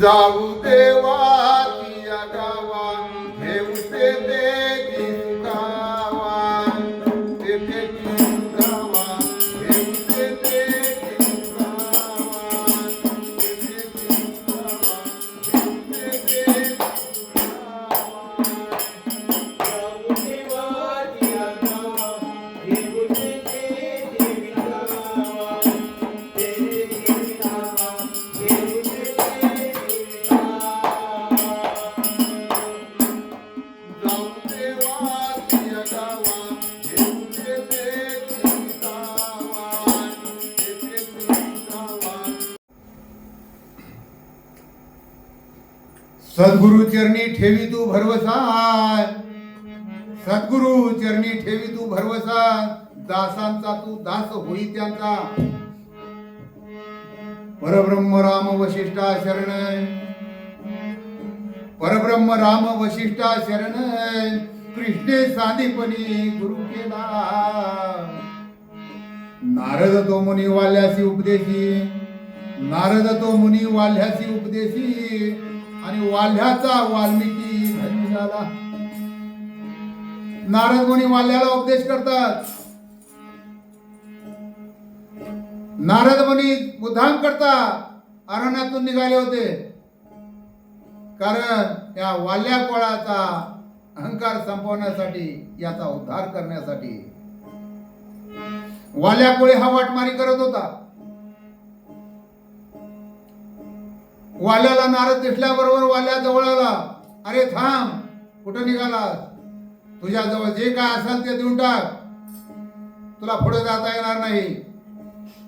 जाऊ देवा. सद्गुरु चरणी ठेवी तू भरवसा. सद्गुरु चरणी ठेवी तू भरवसा. दासांचा तू दास होई त्यांचा. परब्रह्म राम वशिष्ठा शरण. परब्रह्म राम वशिष्ठा शरण. कृष्णे साधेपणी गुरु केला. नारद तो मुनी वाल्यासी उपदेशी. नारद तो मुनी वाल्यासी उपदेशी. आणि वाल्ह्याचा वाल्मिकी धनी झाला. नारद मुनी वाल्याला उपदेश करतात. नारद मुनी मुद्दाम करता अरण्यातून निघाले होते. कारण या वाल्या कोळाचा अहंकार संपवण्यासाठी याचा उद्धार करण्यासाठी वाल्या कोळी हा वाटमारी करत होता. वाल्याला नारद दिसल्याबरोबर वाल्या जवळ आला. अरे थांब कुठं निघालास? तुझ्या जवळ जे काय असेल ते देऊन टाक. तुला पुढे जाता येणार नाही.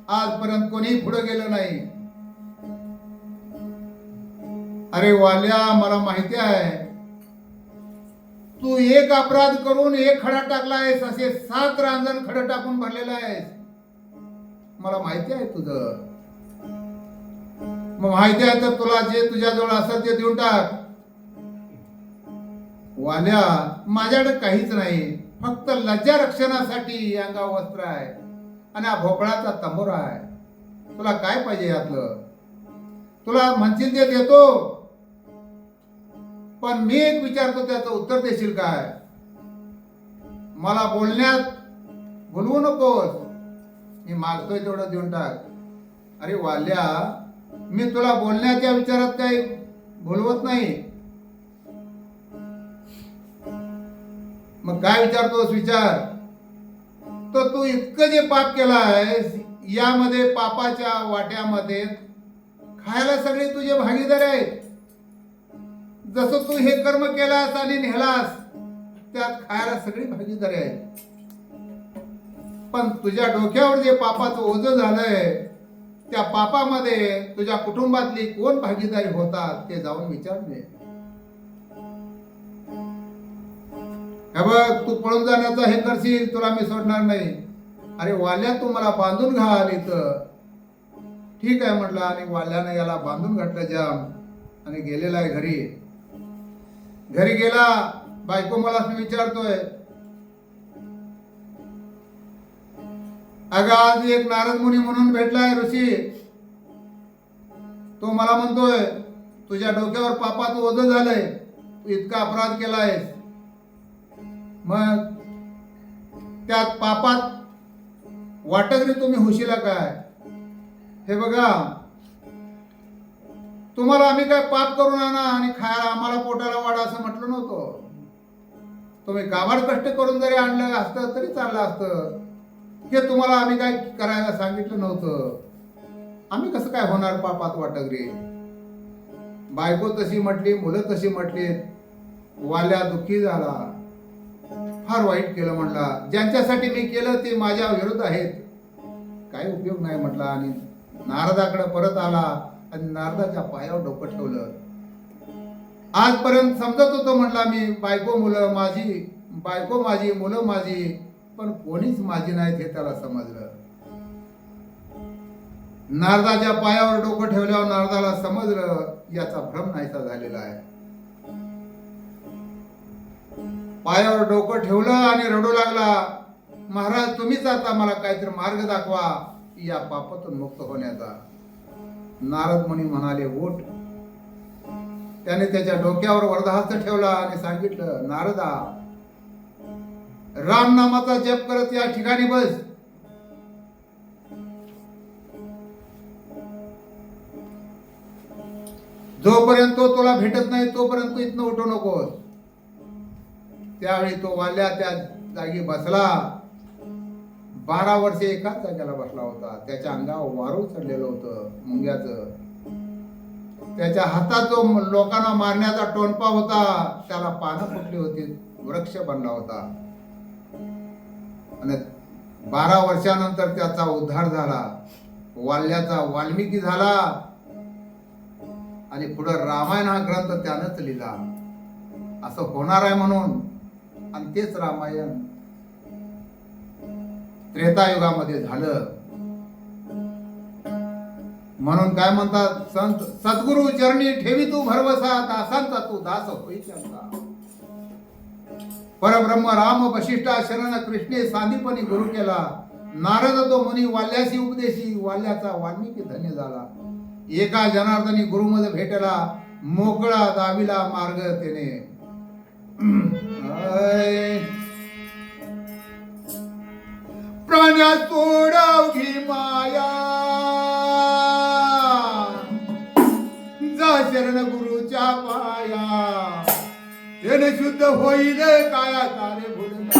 आजपर्यंत कोणी पुढे गेलं नाही. अरे वाल्या मला माहिती आहे. तू एक अपराध करून एक खडा टाकला आहेस असे सात रांजण खडं टाकून भरलेला आहेस. मला माहिती आहे तुझं. मग माहिती आहे तर तुला जे तुझ्याजवळ असत ते देऊन टाक. वाल्या माझ्याकडे काहीच नाही. फक्त लज्जा रक्षणासाठी अंगा वस्त्र आहे. आणि हा भोपळाचा तंबोरा आहे. तुला काय पाहिजे यातलं? तुला म्हणशील ते देतो. पण मी एक विचारतो त्याचं उत्तर देशील काय? मला बोलण्यात बोलवू नकोस. मी मागतोय तेवढं देऊन टाक. अरे वाल्या मी तुला बोलण्याच्या विचारात काही बोलवत नाही. मग काय विचारतोस विचार? तर तू इतकं जे पाप केलं आहेस यामध्ये पापाच्या वाट्यामध्ये खायला सगळे तुझे भागीदार आहेत. जसं तू हे कर्म केलास आणि नेलास त्यात खायला सगळी भागीदारी आहेत. पण तुझ्या डोक्यावर जे पापाचं ओझं झालंय त्या पापामध्ये तुझ्या कुटुंबातली कोण भागीदारी होतात ते जाऊन विचार दे बघ तू पळून जाण्याचं हे करशील तुला मी सोडणार नाही. अरे वाल्या तू मला बांधून घाल इथं. ठीक आहे म्हटलं आणि वाल्याने याला बांधून घातलं जाम. आणि गेलेला आहे घरी. घरी गेला बायको मला मी विचारतोय. अगं आज एक नारद मुनी म्हणून भेटलाय ऋषी. तो मला म्हणतोय तुझ्या डोक्यावर पापाचं ओझं झालंय. तू इतका अपराध केला आहेस मग त्यात पापात वाटकरी तुम्ही हुशीला काय? हे बघा तुम्हाला आम्ही काय पाप करून आणा आणि खायला आम्हाला पोटाला वाढा असं म्हटलं नव्हतं. तुम्ही काबाड कष्ट करून जरी आणलं असतं तरी चाललं असतं. हे तुम्हाला आम्ही काय करायला सांगितलं नव्हतं. आम्ही कसं काय होणार पापात वाटगरे बायको तशी म्हटली मुलं तशी म्हटली वाल्या दुःखी झाला. फार वाईट केलं म्हटला. ज्यांच्यासाठी मी केलं ते माझ्या विरुद्ध आहेत. काही उपयोग नाही म्हटला. आणि नारदाकडे परत आला आणि नारदाच्या पायावर डोकं ठेवलं. आजपर्यंत समजत होतो म्हटला मी बायको मुलं माझी बायको माझी मुलं माझी पण कोणीच माझी नाहीत हे त्याला समजलं. नारदाच्या पायावर डोकं ठेवल्यावर नारदाला समजलं याचा भ्रम नाहीसा झालेला आहे. पायावर डोकं ठेवलं आणि रडू लागला महाराज तुम्हीच आता मला काहीतरी मार्ग दाखवा या पापातून मुक्त होण्याचा. नारद मुनी म्हणाले उठ. त्याने त्याच्या डोक्यावर वरदहस्त ठेवला आणि सांगितलं नारदा राम नामाचा जप करत या ठिकाणी बस. जोपर्यंत तो तुला भेटत नाही तोपर्यंत तू इथनं उठू नकोस. त्यावेळी तो वाल्या त्या जागी बसला. बारा वर्षे एकाच जागेला बसला होता. त्याच्या अंगावर वारू चढलेलं होतं मुंग्याचं. त्याच्या हातात जो लोकांना मारण्याचा टोनपा होता त्याला पानं फुटली होती वृक्ष बनला होता. आणि बारा वर्षानंतर त्याचा उद्धार झाला. वाल्याचा वाल्मिकी झाला. आणि पुढं रामायण हा ग्रंथ त्यानंच लिहिला. असं होणार आहे म्हणून आणि तेच रामायण त्रेतायुगामध्ये झालं. म्हणून काय म्हणतात संत सद्गुरु चरणी ठेवी तू भरवसा दासांचा तू दास होई त्यांचा. परब्रह्म राम वशिष्ठा शरण कृष्णे सांदीपणी गुरु केला. नारद तो मुनी वाल्याशी उपदेशी वाल्याचा वाल्मिकी धन्य झाला. एका जनार्दनी गुरुमध्ये भेटला मोकळा दाविला मार्ग त्याने. ऐ. प्राण्या तोडावघी माया. जा शरण गुरुच्या पाया. त्याने शुद्ध होईल काया तारे त्याने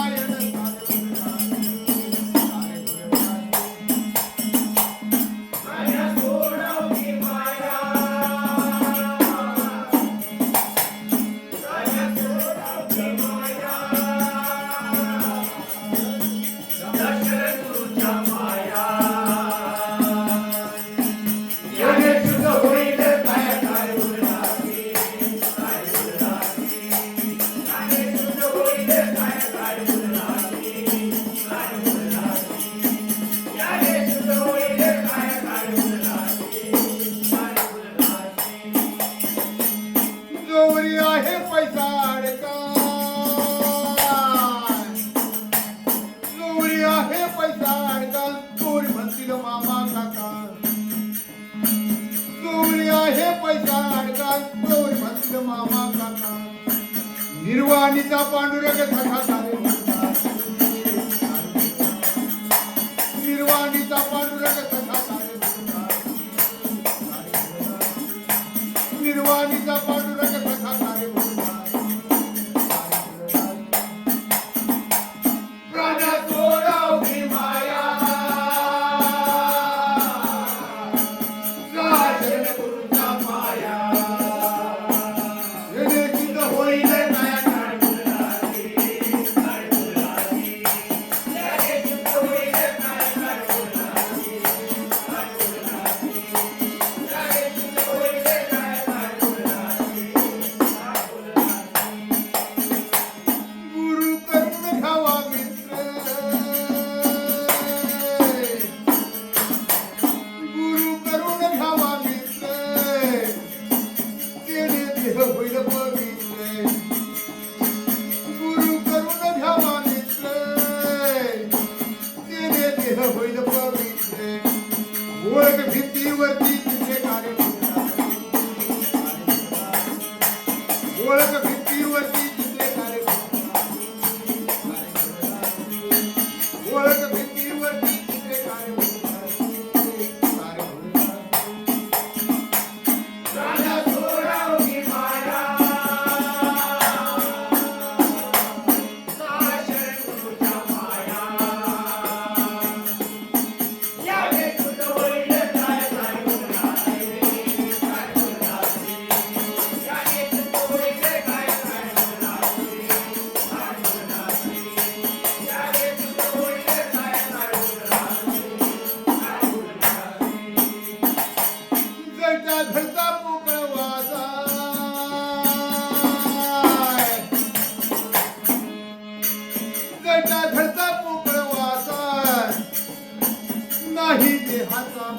one घरचा पोकळ वासा नाही देहाचा